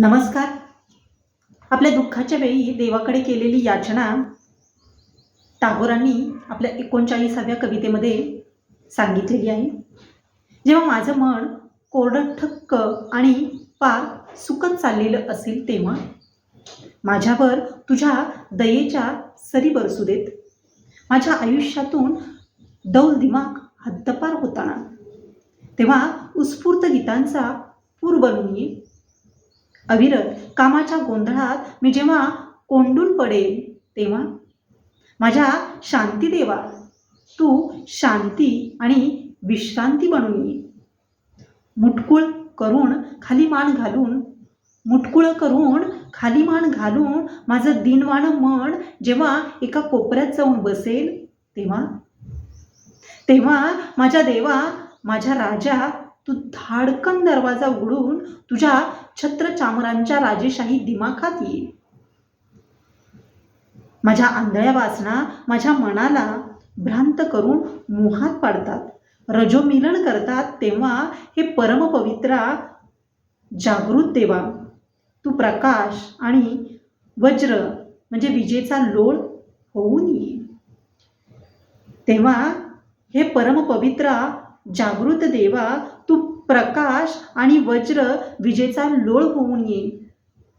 नमस्कार. आपल्या दुःखाच्या वेळी देवाकडे केलेली याचना टागोरांनी आपल्या एकोणचाळीसाव्या कवितेमध्ये सांगितलेली आहे. जेव्हा माझं मन कोरडं ठक्क आणि पार सुकत चाललेलं असेल तेव्हा माझ्यावर तुझ्या दयेच्या सरी बरसू देत. माझ्या आयुष्यातून दौल दिमाग हद्दपार होताना तेव्हा उत्स्फूर्त गीतांचा पूर बनून येईल. अविरत कामाच्या गोंधळात मी जेव्हा कोंडून पडेल तेव्हा? माझ्या शांती देवा तू शांती आणि विश्रांती बनून ये. मुटकुळ करून खाली मान घालून मुटकुळ करून खाली मान घालून माझं दिनवाणं मन जेव्हा एका कोपऱ्यात जाऊन बसेल तेव्हा? तेव्हा माझ्या देवा माझ्या राजा तू धाडकन दरवाजा उघडून तुझ्या छत्र चामरांच्या राजेशाही दिमाखात ये. माझ्या आंधळ्या वासना माझ्या मनाला भ्रांत करून मोहात पाडतात. रजोमिलन करतात तेव्हा हे परमपवित्रा जागृत देवा. तू प्रकाश आणि वज्र म्हणजे विजेचा लोळ होऊन ये. तेव्हा हे परमपवित्रा जागृत देवा तू प्रकाश आणि वज्र विजेचा लोळ होऊन ये.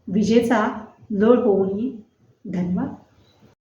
विजेचा लोळ होऊन ये. धन्यवाद.